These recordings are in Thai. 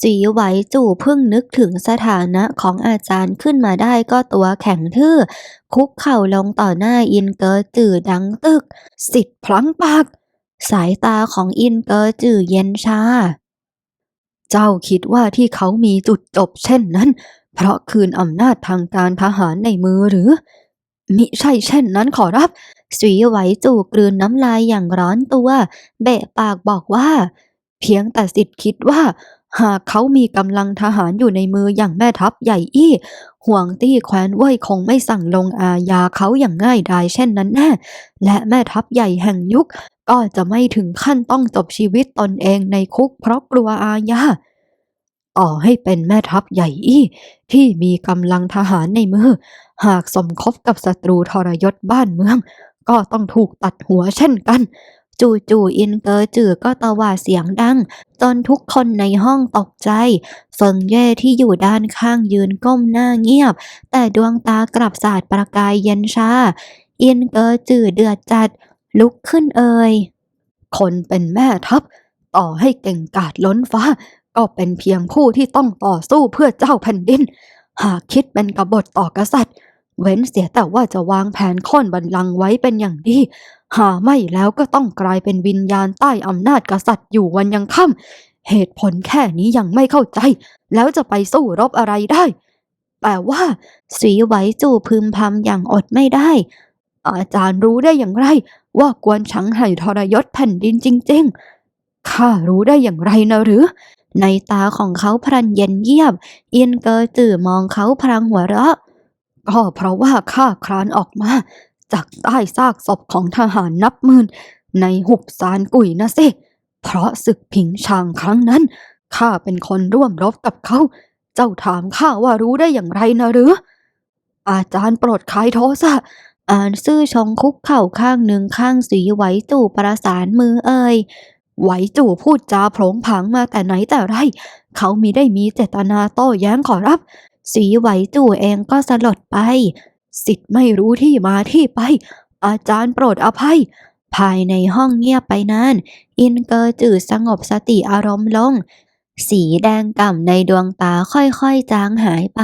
สีไหวจู่พิ่งนึกถึงสถานะของอาจารย์ขึ้นมาได้ก็ตัวแข็งทื่อ คุกเข่าลงต่อหน้าอินเกอร์จื่อดังตึก สิทธิ์พลั้งปาก สายตาของอินเกอร์จื่อเย็นชา เจ้าคิดว่าที่เขามีจุดจบเช่นนั้น เพราะคืนอำนาจทางการทหารในมือหรือ มิใช่เช่นนั้นขอรับ สีไหวจู่กลืนน้ำลายอย่างร้อนตัว เบะปากบอกว่า เพียงแต่สิทธิ์คิดว่า หากเขามีกำลังทหารอยู่ในมืออย่างแม่ทัพใหญ่อี้ห่วงตี้แคว้นเว่ยคงไม่สั่งลงอาญาเขาอย่างง่ายดายเช่นนั้นแน่และแม่ทัพใหญ่แห่งยุค ก็จะไม่ถึงขั้นต้องจบชีวิตตนเองในคุกเพราะกลัวอาญาต่อให้เป็นแม่ทัพใหญ่อี้ที่มีกำลังทหารในมือ หากสมคบกับศัตรูทรยศบ้านเมือง ก็ต้องถูกตัดหัวเช่นกัน จู่ๆอินเกอร์จือก็ตะว่าเสียงดัง จนทุกคนในห้องตกใจเฟิงเย่ที่อยู่ด้านข้างยืนก้มหน้าเงียบ แต่ดวงตากลับสาดประกายเย็นชาอินเกอร์จือเดือดจัด ลุกขึ้นเอ่ยคนเป็นแม่ทัพ ต่อให้เก่งกาจล้นฟ้า ก็เป็นเพียงผู้ที่ต้องต่อสู้เพื่อเจ้าแผ่นดิน หากคิดเป็นกบฏต่อกษัตริย์ เว้นเสียแต่ว่าจะวางแผนค่นบัลลังก์ไว้เป็นอย่างดี หาไม่แล้วก็ต้องกลายเป็นวิญญาณใต้อำนาจกษัตริย์อยู่วันยังค่ำเหตุผลแค่นี้ยังไม่เข้าใจ แล้วจะไปสู้รบอะไรได้ แต่ว่าสีไหวจู่พึมพำอย่างอดไม่ได้ อาจารย์รู้ได้อย่างไร ว่ากวนชังไห่ทรยศแผ่นดินจริง ๆ ข้ารู้ได้อย่างไรนะหรือ ในตาของเขาพรันเย็นเยียบ เอียนเกอจื่อมองเขาพลางหัวเราะก็เพราะว่าข้าคลานออกมา จากใต้ซากศพของทหารนับหมื่น ในหุบซานกุยนะสิ เพราะศึกผิงชางครั้งนั้น ข้าเป็นคนร่วมรบกับเขา เจ้าถามข้าว่ารู้ได้อย่างไรนะหรือ อาจารย์โปรดคลายโทสะอ่านซื่อชงคุกเข่าข้างหนึ่งข้างสีไหวจู่ประสานมือเอ่ยไหวจู่พูดจาโผงผางมาแต่ไหนแต่ไร เขามิได้มีเจตนาโต้แย้งขอรับ สีไหวจู่เองก็สลดไป สิทธิ์ไม่รู้ที่มาที่ไป อาจารย์โปรดอภัย ภายในห้องเงียบไปนาน อินเกอร์จืดสงบสติอารมณ์ลง สีแดงก่ำในดวงตาค่อยๆจางหายไป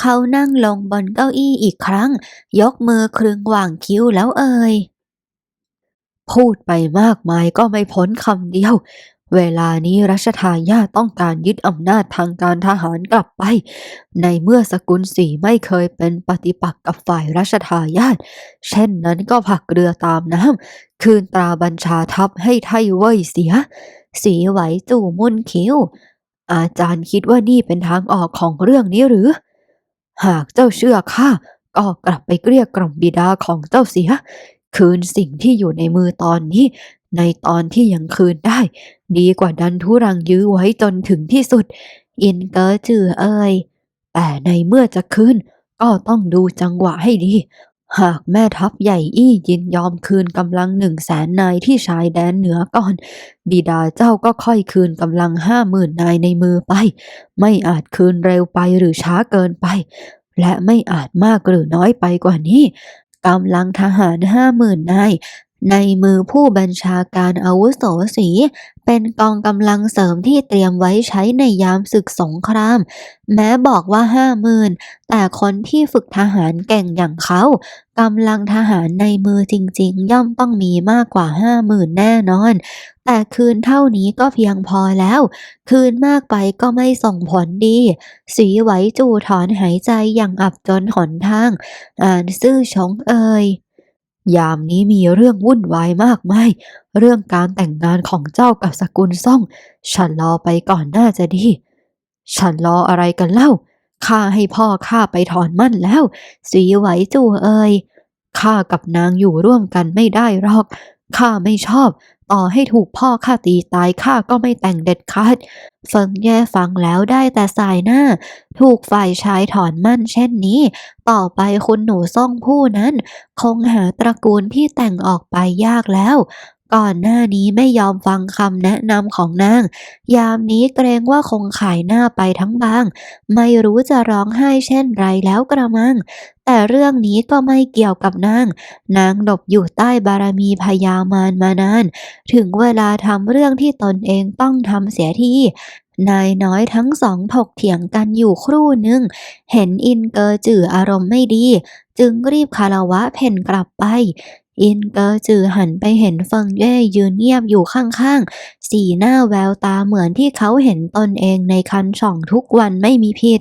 เขานั่งลงบนเก้าอี้อีกครั้ง ยกมือครึงหว่างคิ้วแล้วเอ่ยพูดไปมากมายก็ไม่พ้นคำเดียว เวลานี้รัชทายาทต้องการยึดอำนาจทางการทหารกลับไป ในเมื่อสกุลสีไม่เคยเป็นปฏิปักษ์กับฝ่ายรัชทายาทเช่นนั้นก็ผักเรือตามน้ำคืนตราบัญชาทัพให้ไทเว่ยเสีย สีไหวจู่มุ่นคิ้ว อาจารย์คิดว่านี่เป็นทางออกของเรื่องนี้หรือ หากเจ้าเชื่อข้าก็กลับไปเกลี้ยกล่อมบิดาของเจ้าเสีย คืนสิ่งที่อยู่ในมือตอนนี้ ในตอนที่ยังคืนได้ ดีกว่าดันทุรังยื้อไว้จนถึงที่สุด อินเกอจือเอ่ยแต่ในเมื่อจะคืนก็ต้องดูจังหวะให้ดี หากแม่ทัพใหญ่อี้ยินยอมคืนกำลังหนึ่งแสนนายที่ชายแดนเหนือก่อน บิดาเจ้าก็ค่อยคืนกำลังห้าหมื่นนายในมือไป ไม่อาจคืนเร็วไปหรือช้าเกินไป และไม่อาจมากหรือน้อยไปกว่านี้กำลังทหารห้าหมื่นนาย ในมือผู้บัญชาการอาวุโสสี เป็นกองกำลังเสริมที่เตรียมไว้ใช้ในยามศึกสงคราม แม้บอกว่าห้าหมื่นแต่คนที่ฝึกทหารเก่งอย่างเขากำลังทหารในมือจริงๆ ย่อมต้องมีมากกว่าห้าหมื่นแน่นอน แต่คืนเท่านี้ก็เพียงพอแล้ว คืนมากไปก็ไม่ส่งผลดี สีไหวจู่ถอนหายใจอย่างอับจนหนทาง อ่านซื่อชงเอ่ย ยามนี้มีเรื่องวุ่นวายมากมาย เรื่องการแต่งงานของเจ้ากับสกุลซ่อง ฉันรอไปก่อนน่าจะดี ฉันรออะไรกันเล่า ข้าให้พ่อข้าไปถอนมั่นแล้ว สีไหวจู่เอ่ยข้ากับนางอยู่ร่วมกันไม่ได้หรอก ข้าไม่ชอบ ต่อให้ถูกพ่อข้าตีตายข้าก็ไม่แต่งเด็ดขาดเฟิงแย่ฟังแล้วได้แต่สายหน้า ถูกฝ่ายชายถอนมั่นเช่นนี้ ต่อไปคุณหนูซ่องผู้นั้น คงหาตระกูลที่แต่งออกไปยากแล้ว ก่อนหน้านี้ไม่ยอมฟังคำแนะนำของนาง ยามนี้เกรงว่าคงขายหน้าไปทั้งบาง ไม่รู้จะร้องไห้เช่นไรแล้วกระมัง แต่เรื่องนี้ก็ไม่เกี่ยวกับนาง นางหลบอยู่ใต้บารมีพญามารมานาน ถึงเวลาทำเรื่องที่ตนเองต้องทำเสียทีนายน้อยทั้งสองถกเถียงกันอยู่ครู่หนึ่ง เห็นอินเกอร์จืออารมณ์ไม่ดี จึงรีบคารวะเพ่นกลับไป อินเกอร์จือหันไปเห็นเฟิงเย่ยืนเงียบอยู่ข้างๆ สีหน้าแววตาเหมือนที่เขาเห็นตนเองในคันช่องทุกวันไม่มีผิด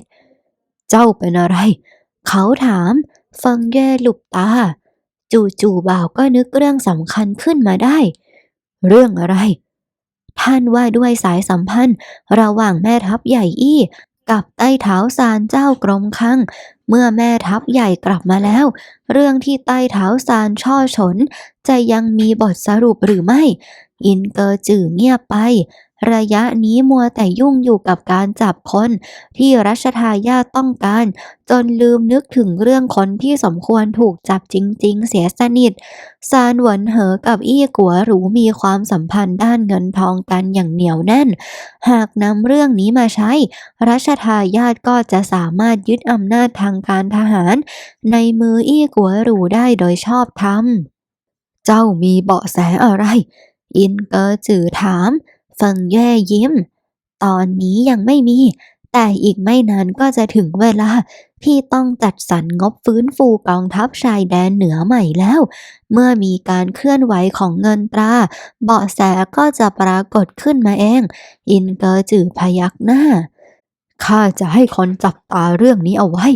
เจ้าเป็นอะไร เขาถามเฟิงเย่หลุบตา จู่ๆบ่าวก็นึกเรื่องสำคัญขึ้นมาได้ เรื่องอะไร ท่านว่าด้วยสายสัมพันธ์ ระหว่างแม่ทัพใหญ่อี้ กับใต้เท้าซานเจ้ากรมคัง เมื่อแม่ทัพใหญ่กลับมาแล้ว เรื่องที่ใต้เท้าซานช่อฉน จะยังมีบทสรุปหรือไม่ อินเกอร์จื่อเงียบไป ระยะนี้มัวแต่ยุ่งอยู่กับการจับคนที่รัชทายาทต้องการ จนลืมนึกถึงเรื่องคนที่สมควรถูกจับจริง ๆ เสียสนิท ซานหวนเหอกับอี้กัวหรูมีความสัมพันธ์ด้านเงินทองกันอย่างเหนียวแน่น หากนำเรื่องนี้มาใช้ รัชทายาทก็จะสามารถยึดอำนาจทางการทหาร ในมืออี้กัวหรูได้โดยชอบธรรม เจ้ามีเบาะแสอะไร อินเกอร์จือถาม เฟิงแย่ยิ้ม ตอนนี้ยังไม่มี แต่อีกไม่นานก็จะถึงเวลาที่ต้องจัดสรรงบฟื้นฟูกองทัพชายแดนเหนือใหม่แล้ว เมื่อมีการเคลื่อนไหวของเงินตรา เบาะแสก็จะปรากฏขึ้นมาเอง อินเกอร์จือพยักหน้า ข้าจะให้คนจับตาเรื่องนี้เอาไว้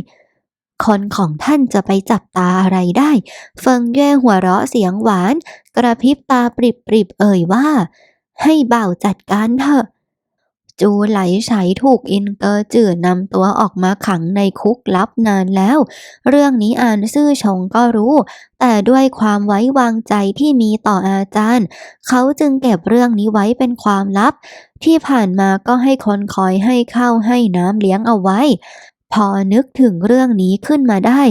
คนของท่านจะไปจับตาอะไรได้ เฟิงเย่หัวเราะเสียงหวาน กระพริบตาปริบๆเอ่ยว่า ให้บ่าวจัดการเถอะ จูไหลไฉถูกอินเกอร์จื่อนำตัวออกมาขังในคุกลับนานแล้ว เรื่องนี้อ่านซื่อชงก็รู้ แต่ด้วยความไว้วางใจที่มีต่ออาจารย์ เขาจึงเก็บเรื่องนี้ไว้เป็นความลับ ที่ผ่านมาก็ให้คนคอยให้ข้าวให้น้ำเลี้ยงเอาไว้ พอนึกถึงเรื่องนี้ขึ้นมาได้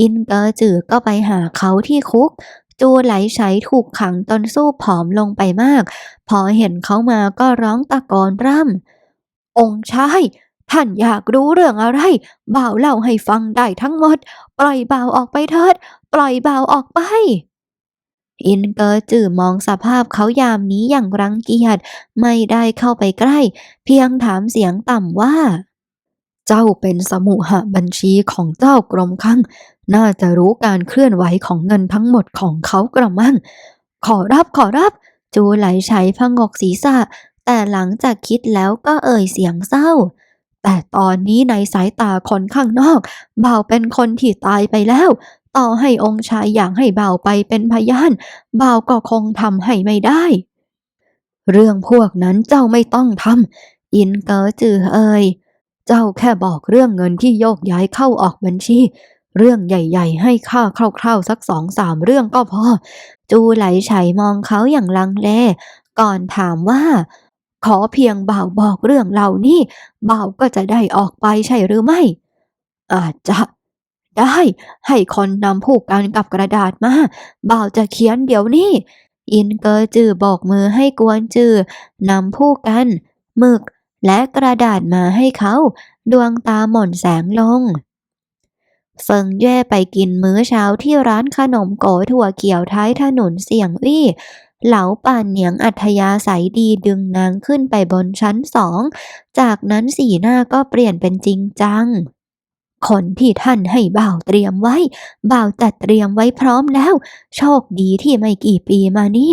อินเกอร์จื่อก็ไปหาเขาที่คุก จูไหลไฉถูกขังจนสู้ผอมลงไปมาก พอเห็นเขามาก็ร้องตะโกนร่ำ องค์ชายท่านอยากรู้เรื่องอะไร บ่าวเล่าให้ฟังได้ทั้งหมด ปล่อยบ่าวออกไปเถิด ปล่อยบ่าวออกไป อินเกอร์จื่อมองสภาพเขายามนี้อย่างรังเกียจ ไม่ได้เข้าไปใกล้ เพียงถามเสียงต่ำว่า เจ้าเป็นสมุหบัญชีของเจ้ากรมคังน่าจะรู้การเคลื่อนไหวของเงินทั้งหมดของเขากระมัง ขอรับขอรับ จูไหลไฉพงกศีรษะ แต่หลังจากคิดแล้วก็เอ่ยเสียงเศร้า แต่ตอนนี้ในสายตาคนข้างนอก เบ่าเป็นคนที่ตายไปแล้ว ต่อให้องค์ชายอยากให้เบ่าไปเป็นพยานเบ่าก็คงทำให้ไม่ได้ เรื่องพวกนั้นเจ้าไม่ต้องทำอินเกอจือเอ่ย เจ้าแค่บอกเรื่องเงินที่โยกย้ายเข้าออกบัญชี เรื่องใหญ่ ๆ ให้ข้าคร่าวๆสักสองสามเรื่องก็พอ จูไหลไฉมองเขาอย่างลังเล ก่อนถามว่า ขอเพียงบ่าวบอกเรื่องเหล่านี้บ่าวก็จะได้ออกไปใช่หรือไม่ อาจจะได้ให้คนนำผู้กันกับกระดาษมาบ่าวจะเขียนเดี๋ยวนี้อินเกอร์จือบอกมือให้กวนจือนำผู้กันหมึก และกระดาษมาให้เขาดวงตาหม่นแสงลง เฟิงเย่ไปกินมื้อเช้าที่ร้านขนมโกถั่วเขียวท้ายถนนเสี่ยงอี้เหลาป่านเหนียงอัธยาศัยดีดึงนางขึ้นไปบนชั้นสอง จากนั้นสีหน้าก็เปลี่ยนเป็นจริงจัง คนที่ท่านให้บ่าวเตรียมไว้ บ่าวจัดเตรียมไว้พร้อมแล้ว โชคดีที่ไม่กี่ปีมานี้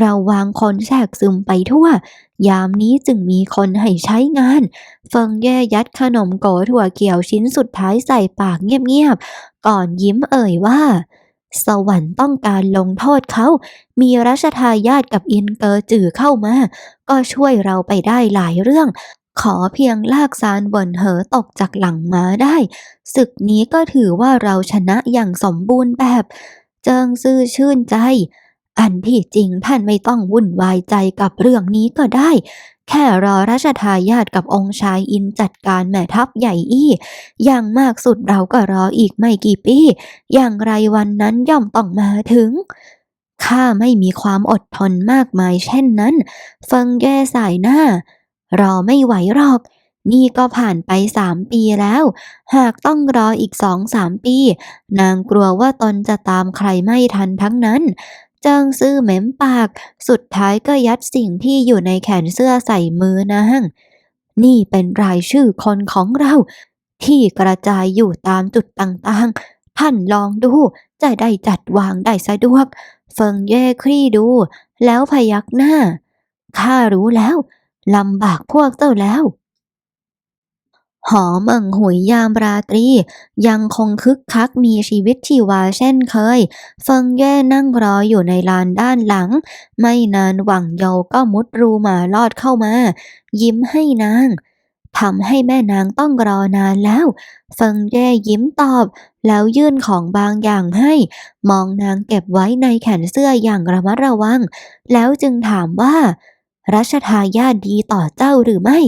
เราวางคนแทรกซึมไปทั่ว ยามนี้จึงมีคนให้ใช้งาน เฟิงแย่ยัดขนมโกถั่วเขียวชิ้นสุดท้ายใส่ปากเงียบๆ ก่อนยิ้มเอ่ยว่า สวรรค์ต้องการลงโทษเขา มีรัชทายาทกับอินเกอร์จือเข้ามา ก็ช่วยเราไปได้หลายเรื่อง ขอเพียงลากซานเวินเหอตกจากหลังม้าได้ ศึกนี้ก็ถือว่าเราชนะอย่างสมบูรณ์แบบ เจิงซื่อชื่นใจ อันที่จริงท่านไม่ต้องวุ่นวายใจกับเรื่องนี้ก็ได้ แค่รอราชทายาทกับองค์ชายอินจัดการแม่ทัพใหญ่อี้อย่างมากสุดเราก็รออีกไม่กี่ปี อย่างไรวันนั้นย่อมต้องมาถึงข้าไม่มีความอดทนมากมายเช่นนั้น เฟิงแย่สายหน้า รอไม่ไหวหรอก นี่ก็ผ่านไปสามปีแล้ว หากต้องรออีกสองสามปี นางกลัวว่าตนจะตามใครไม่ทันทั้งนั้นเจิงซื่อเหม็มปาก สุดท้ายก็ยัดสิ่งที่อยู่ในแขนเสื้อใส่มือนางนี่เป็นรายชื่อคนของเรา ที่กระจายอยู่ตามจุดต่างๆ ท่านลองดู จะได้จัดวางได้สะดวก เฟิงเย่คลี่ดู แล้วพยักหน้า ข้ารู้แล้ว ลำบากพวกเจ้าแล้ว หอเมิงหุยยามราตรี ยังคงคึกคักมีชีวิตชีวาเช่นเคย เฟิงเย่นั่งรออยู่ในลานด้านหลัง ไม่นานหวังเยาก็มุดรูมาลอดเข้ามา ยิ้มให้นางทำให้แม่นางต้องรอนานแล้ว เฟิงเย่ยิ้มตอบ แล้วยื่นของบางอย่างให้ มองนางเก็บไว้ในแขนเสื้ออย่างระมัดระวัง แล้วจึงถามว่า รัชทายาทดีต่อเจ้าหรือไม่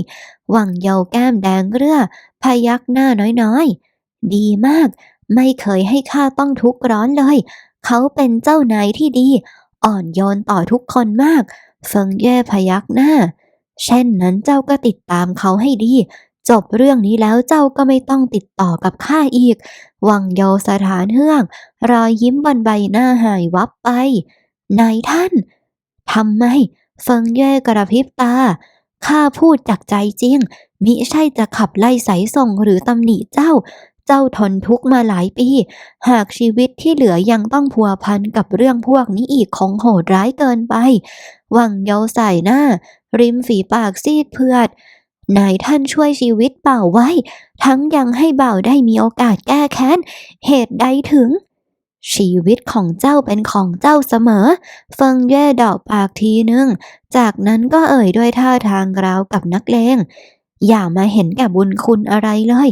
หวังเยาแก้มแดงเรือพยักหน้าน้อยๆ ดีมาก ไม่เคยให้ข้าต้องทุกข์ร้อนเลย เขาเป็นเจ้านายที่ดี อ่อนโยนต่อทุกคนมากเฟิงเย่พยักหน้า เช่นนั้นเจ้าก็ติดตามเขาให้ดี จบเรื่องนี้แล้วเจ้าก็ไม่ต้องติดต่อกับข้าอีก วังเยสถานเฮือกรอยยิ้มบนใบหน้าหายวับไป นายท่านทำไม เฟิงเย่กระพริบตา ข้าพูดจากใจจริง มิใช่จะขับไล่สายส่งหรือตำหนิเจ้า เจ้าทนทุกข์มาหลายปี หากชีวิตที่เหลือยังต้องพัวพันกับเรื่องพวกนี้อีกคงโหดร้ายเกินไปหวังเยาใส่หน้า ริมฝีปากซีดเพือดนายท่านช่วยชีวิตเบ่าไว้ ทั้งยังให้เบ่าได้มีโอกาสแก้แค้น เหตุใดถึง ชีวิตของเจ้าเป็นของเจ้าเสมอ เฟิงแย่ดอกปากทีหนึ่ง จากนั้นก็เอ่ยด้วยท่าทางราวกับนักเลง อย่ามาเห็นแก่บุญคุณอะไรเลย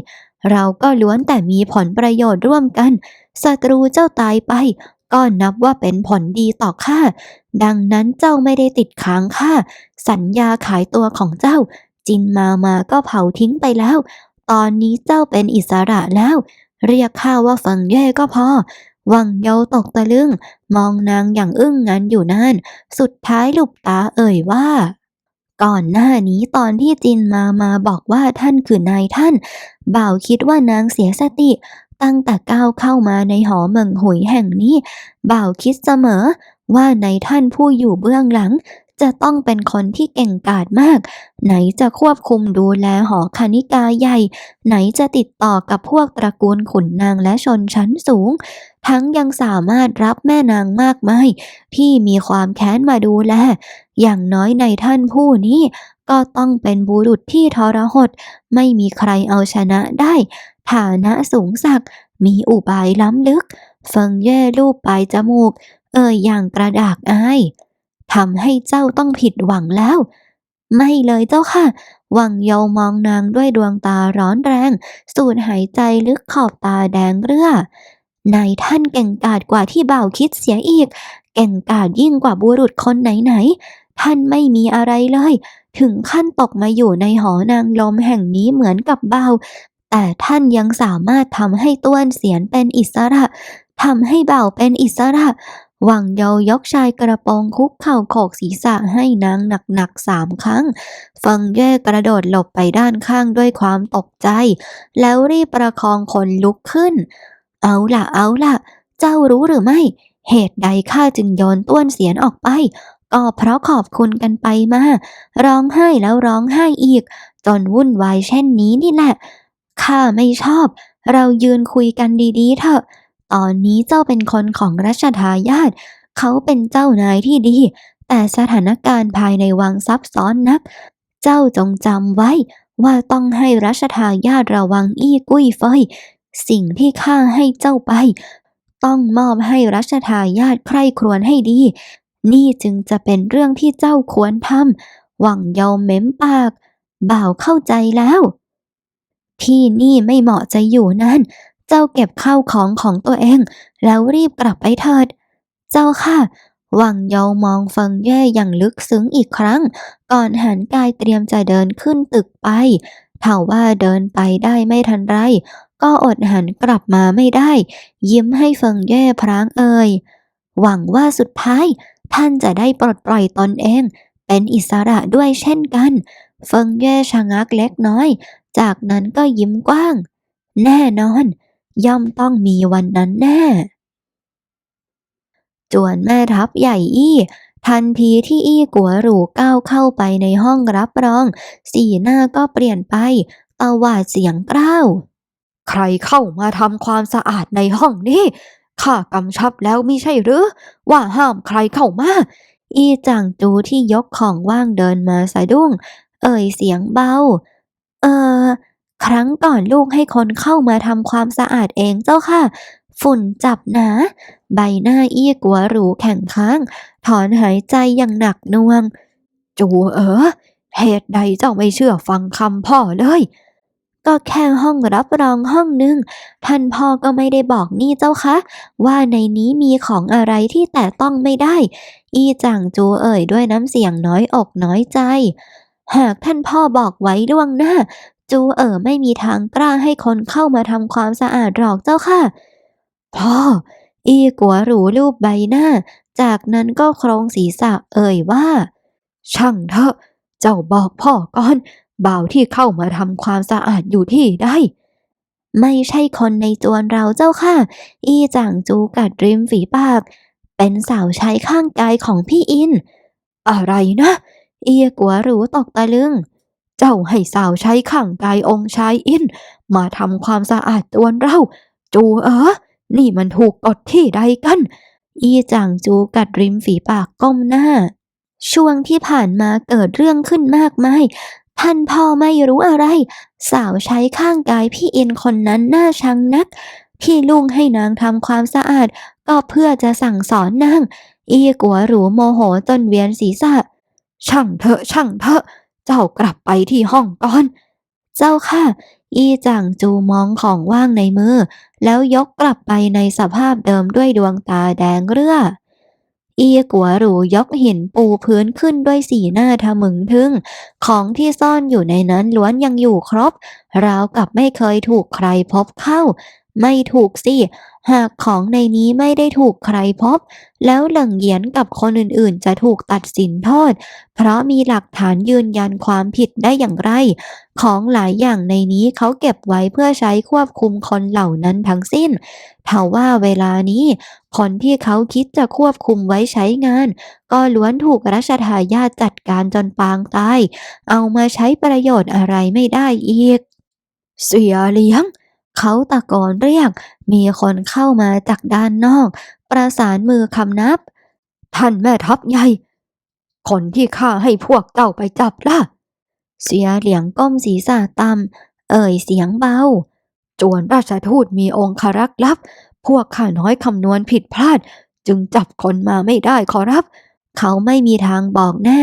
เราก็ล้วนแต่มีผลประโยชน์ร่วมกัน ศัตรูเจ้าตายไป ก็นับว่าเป็นผลดีต่อข้า ดังนั้นเจ้าไม่ได้ติดค้างข้า สัญญาขายตัวของเจ้า จินมามาก็เผาทิ้งไปแล้ว ตอนนี้เจ้าเป็นอิสระแล้ว เรียกข้าว่าฟังแย่ก็พอ วังเยาตกตะลึง มองนางอย่างอึ้งงันอยู่นานสุดท้ายหลุบตาเอ่ยว่า ก่อนหน้านี้ตอนที่จินมามาบอกว่าท่านคือนายท่าน บ่าวคิดว่านางเสียสติ ตั้งแต่ก้าวเข้ามาในหอเมืองหุยแห่งนี้ บ่าวคิดเสมอ ว่านายท่านผู้อยู่เบื้องหลังจะต้องเป็นคนที่เก่งกาจมาก ไหนจะควบคุมดูแลหอคณิกาใหญ่ ไหนจะติดต่อกับพวกตระกูลขุนนางและชนชั้นสูง ทั้งยังสามารถรับแม่นางมากมายที่มีความแค้นมาดูแล อย่างน้อยในท่านผู้นี้ก็ต้องเป็นบุรุษที่ทรหด ไม่มีใครเอาชนะได้ ฐานะสูงสักมีอุบายล้ำลึกเฟิงเย่รูปปลายจมูก เอ่ยอย่างกระดากอายทำให้เจ้าต้องผิดหวังแล้ว ไม่เลยเจ้าค่ะ วังเยามองนางด้วยดวงตาร้อนแรง สูดหายใจลึกขอบตาแดงเรื่อ นายท่านเก่งกาจกว่าที่บ่าวคิดเสียอีก เก่งกาจยิ่งกว่าบุรุษคนไหนๆ ท่านไม่มีอะไรเลย ถึงขั้นตกมาอยู่ในหอนางลมแห่งนี้เหมือนกับเบาว แต่ท่านยังสามารถทำให้ต้วนเสียนเป็นอิสระทำให้เบาวเป็นอิสระหวังเยายกชายกระโปรงคุกเข่าโขกศีรษะให้นางหนักๆสามครั้ง ฟังแย่กระโดดหลบไปด้านข้างด้วยความตกใจ แล้วรีบประคองคนลุกขึ้น เอาล่ะเอาล่ะ เจ้ารู้หรือไม่ เหตุใดข้าจึงโยนต้วนเสียนออกไป ก็เพราะขอบคุณกันไปมา ร้องไห้แล้วร้องไห้อีก จนวุ่นวายเช่นนี้นี่แหละ ข้าไม่ชอบ เรายืนคุยกันดีๆเถอะ ตอนนี้เจ้าเป็นคนของรัชทายาทเขาเป็นเจ้านายที่ดี แต่สถานการณ์ภายในวังซับซ้อนนัก เจ้าจงจำไว้ว่าต้องให้รัชทายาทระวังอี้กุ้ยเฟย สิ่งที่ข้าให้เจ้าไป ต้องมอบให้รัชทายาทใคร่ครวญให้ดี นี่จึงจะเป็นเรื่องที่เจ้าควรทำหวังเยาเม้มปาก บ่าวเข้าใจแล้ว ที่นี่ไม่เหมาะจะอยู่นั่น เจ้าเก็บข้าวของของตัวเอง แล้วรีบกลับไปเถิด เจ้าค่ะหวังเยามองเฟิงเย่อย่างลึกซึ้งอีกครั้ง ก่อนหันกายเตรียมจะเดินขึ้นตึกไปเท่าว่าเดินไปได้ไม่ทันไร ก็อดหันกลับมาไม่ได้ ยิ้มให้เฟิงเย่พรางเอ่ยหวังว่าสุดท้าย ท่านจะได้ปลดปล่อยตนเอง เป็นอิสระด้วยเช่นกัน เฟิงเย่ชะงักเล็กน้อย จากนั้นก็ยิ้มกว้าง แน่นอน ย่อมต้องมีวันนั้นแน่ จวนแม่ทัพใหญ่อี้ทันทีที่อี้กัวหรูก้าวเข้าไปในห้องรับรอง สีหน้าก็เปลี่ยนไปตวาดเสียงกร้าว ใครเข้ามาทำความสะอาดในห้องนี้ข้ากำชับแล้วมิใช่หรือ ว่าห้ามใครเข้ามา อีจางจูที่ยกของว่างเดินมาสะดุ้ง เอ่ยเสียงเบา เออ ครั้งก่อนลูกให้คนเข้ามาทำความสะอาดเองเจ้าค่ะ ฝุ่นจับหนา ใบหน้าอี้กัวหรูแข็งค้าง ถอนหายใจอย่างหนักน่วง จูเอ๋อเหตุใดเจ้าไม่เชื่อฟังคำพ่อเลย ก็แค่ห้องรับรองห้องหนึ่งท่านพ่อก็ไม่ได้บอกนี่เจ้าคะ ว่าในนี้มีของอะไรที่แต่ต้องไม่ได้ อีจางจูเอ่ยด้วยน้ำเสียงน้อยอกน้อยใจ หากท่านพ่อบอกไว้ล่วงหน้า จูเอ๋อไม่มีทางกล้าให้คนเข้ามาทำความสะอาดหรอกเจ้าค่ะ พ่อ อีกัวหรูรูปใบหน้า จากนั้นก็โครงศีรษะเอ่ยว่า ช่างเถอะ เจ้าบอกพ่อก่อน บ่าวที่เข้ามาทำความสะอาดอยู่ที่ใดไม่ใช่คนในจวนเราเจ้าค่ะ อีจางจูกัดริมฝีปาก เป็นสาวใช้ข้างกายของพี่อิน อะไรนะ เอียกัวหรูตกตะลึง เจ้าให้สาวใช้ข้างกายองค์ชายอิน มาทำความสะอาดจวนเรา จูเอ๋อนี่มันถูกกฎที่ใดกัน อีจางจูกัดริมฝีปากก้มหน้า ช่วงที่ผ่านมาเกิดเรื่องขึ้นมากมาย ท่านพ่อไม่รู้อะไร สาวใช้ข้างกายพี่อินคนนั้นน่าชังนักที่ลุงให้นางทำความสะอาด ก็เพื่อจะสั่งสอนนาง อีกัวหรูโมโหจนเวียนศีรษะ ช่างเถอะช่างเถอะ เจ้ากลับไปที่ห้องก่อน เจ้าค่ะ อีจางจูมองของว่างในมือ แล้วยกกลับไปในสภาพเดิมด้วยดวงตาแดงเรื่อ อีกัวหรูยกหินปูพื้นขึ้นด้วยสีหน้าทะมึงทึ่ง ของที่ซ่อนอยู่ในนั้นล้วนยังอยู่ครบ ราวกับไม่เคยถูกใครพบเข้า ไม่ถูกสิ หากของในนี้ไม่ได้ถูกใครพบ แล้วหลิงเหยียนกับคนอื่นๆ จะถูกตัดสินโทษ เพราะมีหลักฐานยืนยันความผิดได้อย่างไร ของหลายอย่างในนี้เขาเก็บไว้เพื่อใช้ควบคุมคนเหล่านั้นทั้งสิ้นเท่าว่าเวลานี้คนที่เขาคิดจะควบคุมไว้ใช้งาน ก็ล้วนถูกรัชทายาทจัดการจนปางตาย เอามาใช้ประโยชน์อะไรไม่ได้อีก เสียเลี้ยง เขาตะโกนเรียก มีคนเข้ามาจากด้านนอก ประสานมือคำนับ ท่านแม่ทัพใหญ่ คนที่ข้าให้พวกเจ้าไปจับล่ะ เสียเหลียงก้มศีรษะต่ำเอ่ยเสียงเบา จวนราชทูตมีองครักษ์ลับ พวกข้าน้อยคำนวณผิดพลาด จึงจับคนมาไม่ได้ขอรับ เขาไม่มีทางบอกแน่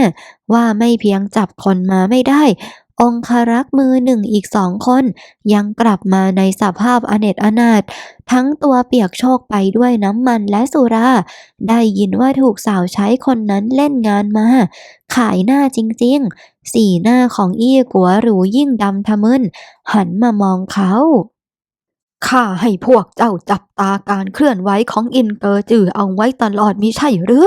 ว่าไม่เพียงจับคนมาไม่ได้ องคารักษ์มือหนึ่งอีกสองคน ยังกลับมาในสภาพอเนจอนาถทั้งตัวเปียกโชกไปด้วยน้ำมันและสุรา ได้ยินว่าถูกสาวใช้คนนั้นเล่นงานมา ขายหน้าจริงๆ สีหน้าของอี้กัวหรูยิ่งดำทะมึน หันมามองเขาข้าให้พวกเจ้าจับตาการเคลื่อนไหวของอินเกอร์จือเอาไว้ตลอดมิใช่หรือ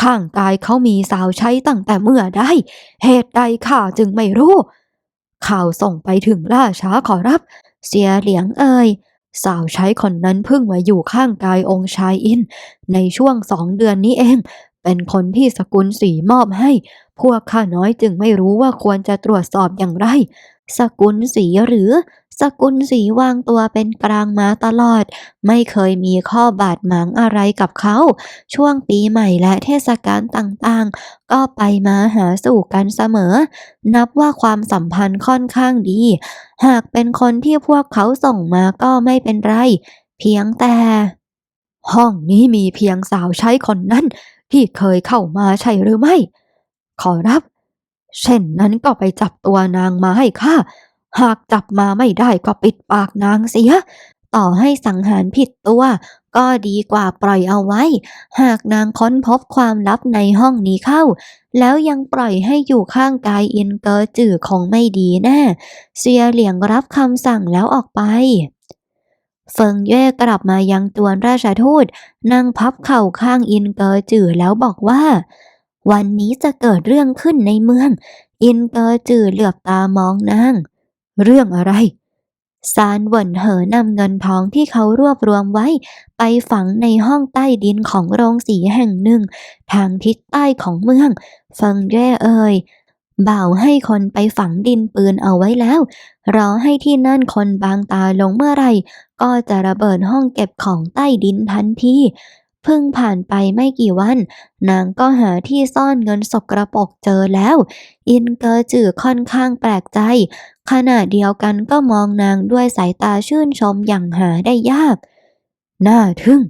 ข้างกายเขามีสาวใช้ตั้งแต่เมื่อใดเหตุใดข้าจึงไม่รู้ ข่าวส่งไปถึงล่าช้าขอรับ เสียเหลียงเอ่ยสาวใช้คนนั้นเพิ่งมาอยู่ข้างกายองค์ชายอิน ในช่วงสองเดือนนี้เอง เป็นคนที่สกุลสีมอบให้ พวกข้าน้อยจึงไม่รู้ว่าควรจะตรวจสอบอย่างไร สกุลสีหรือ สกุลสีวางตัวเป็นกลางมาตลอด ไม่เคยมีข้อบาดหมางอะไรกับเขา ช่วงปีใหม่และเทศกาลต่างๆ ก็ไปมาหาสู่กันเสมอ นับว่าความสัมพันธ์ค่อนข้างดี หากเป็นคนที่พวกเขาส่งมาก็ไม่เป็นไร เพียงแต่ ห้องนี้มีเพียงสาวใช้คนนั้น ที่เคยเข้ามาใช่หรือไม่ ขอรับ เช่นนั้นก็ไปจับตัวนางมาให้ข้าหากจับมาไม่ได้ก็ปิดปากนางเสีย ต่อให้สังหารผิดตัว ก็ดีกว่าปล่อยเอาไว้ หากนางค้นพบความลับในห้องนี้เข้า แล้วยังปล่อยให้อยู่ข้างกายอินเกอร์จือคงไม่ดีแน่เซียเหลียงรับคำสั่งแล้วออกไปเฟิงเย่กลับมายังจวนราชทูต นั่งพับเข่าข้างอินเกอร์จือแล้วบอกว่า วันนี้จะเกิดเรื่องขึ้นในเมือง อินเกอร์จือเหลือบตามองนาง เรื่องอะไร ซานเหวินเหอนำเงินทองที่เขารวบรวมไว้ ไปฝังในห้องใต้ดินของโรงสีแห่งหนึ่ง ทางทิศใต้ของเมือง เฟิงเย่เอ่ยบ่าวให้คนไปฝังดินปืนเอาไว้แล้ว รอให้ที่นั่นคนบางตาลงเมื่อไร ก็จะระเบิดห้องเก็บของใต้ดินทันที พิ่งผ่านไปไม่กี่วัน นางก็หาที่ซ่อนเงินสกระปกเจอแล้ว อินเกอร์จือค่อนข้างแปลกใจ ขณะเดียวกันก็มองนางด้วยสายตาชื่นชมอย่างหาได้ยาก น่าทึ่ง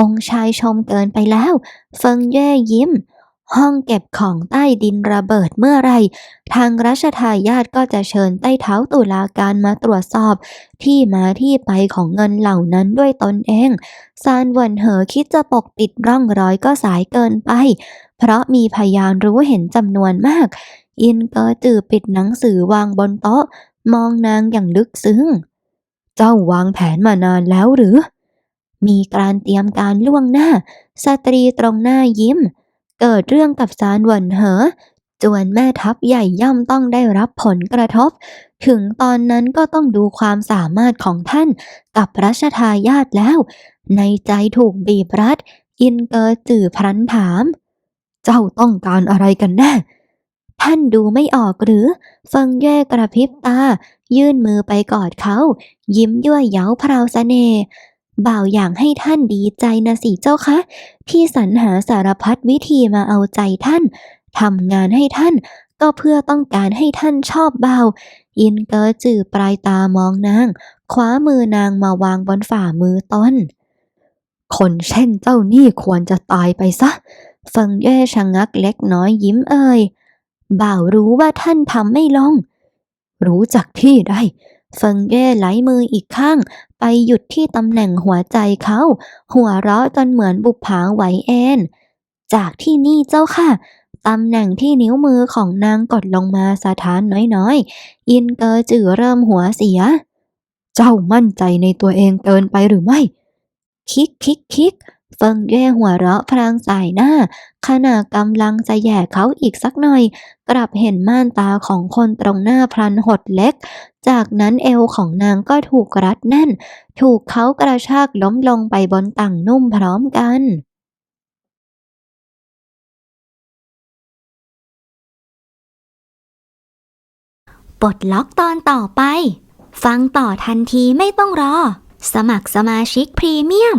องค์ชายชมเกินไปแล้ว เฟิงเย่ยิ้ม ห้องเก็บของใต้ดินระเบิดเมื่อไร ทางรัชทายาทก็จะเชิญใต้เท้าตุลาการมาตรวจสอบ ที่มาที่ไปของเงินเหล่านั้นด้วยตนเอง ซานเวินเหอคิดจะปกปิดร่องรอยก็สายเกินไป เพราะมีพยานรู้เห็นจำนวนมาก อินเกอร์จือปิดหนังสือวางบนโต๊ะ มองนางอย่างลึกซึ้ง เจ้าวางแผนมานานแล้วหรือ มีการเตรียมการล่วงหน้า สตรีตรงหน้ายิ้ม เกิดเรื่องกับซานหวนเหอ จวนแม่ทัพใหญ่ย่อมต้องได้รับผลกระทบ ถึงตอนนั้นก็ต้องดูความสามารถของท่านกับรัชทายาทแล้ว ในใจถูกบีบรัด อินเกอร์จื่อพลันถาม เจ้าต้องการอะไรกันแน่ท่านดูไม่ออกหรือเฟิงเย่กระพริบตา ยื่นมือไปกอดเขา ยิ้มยั่วเย้าพราวเสน่ห์ บ่าวอยากให้ท่านดีใจนะสิเจ้าคะที่สรรหาสารพัดวิธีมาเอาใจท่านทำงานให้ท่านก็เพื่อต้องการให้ท่านชอบเบาอินเกอร์จือปลายตามองนาง คว้ามือนางมาวางบนฝ่ามือต้น คนเช่นเจ้านี่ควรจะตายไปซะ เฟิงเย่ชะงักเล็กน้อยยิ้มเอ่ย บ่าวรู้ว่าท่านทำไม่ลง รู้จักที่ได้ เฟิงเย่ไหลมืออีกข้าง ไปหยุดที่ตำแหน่งหัวใจเขา หัวเราะจนเหมือนบุปผาไหวเอ็นจากที่นี่เจ้าค่ะตำแหน่งที่นิ้วมือของนางกดลงมาสถานน้อยๆ อินเกอร์จือเริ่มหัวเสีย เจ้ามั่นใจในตัวเองเกินไปหรือไม่ คิกคิกคิก เฟิงเย่หัวเราะพลางสายหน้า ขณะกำลังจะแย่เขาอีกสักหน่อย กลับเห็นม่านตาของคนตรงหน้าพลันหดเล็ก จากนั้นเอวของนางก็ถูกรัดแน่น ถูกเขากระชากล้มลงไปบนต่างนุ่มพร้อมกันปลดล็อกตอนต่อไป ฟังต่อทันทีไม่ต้องรอ สมัครสมาชิกพรีเมียม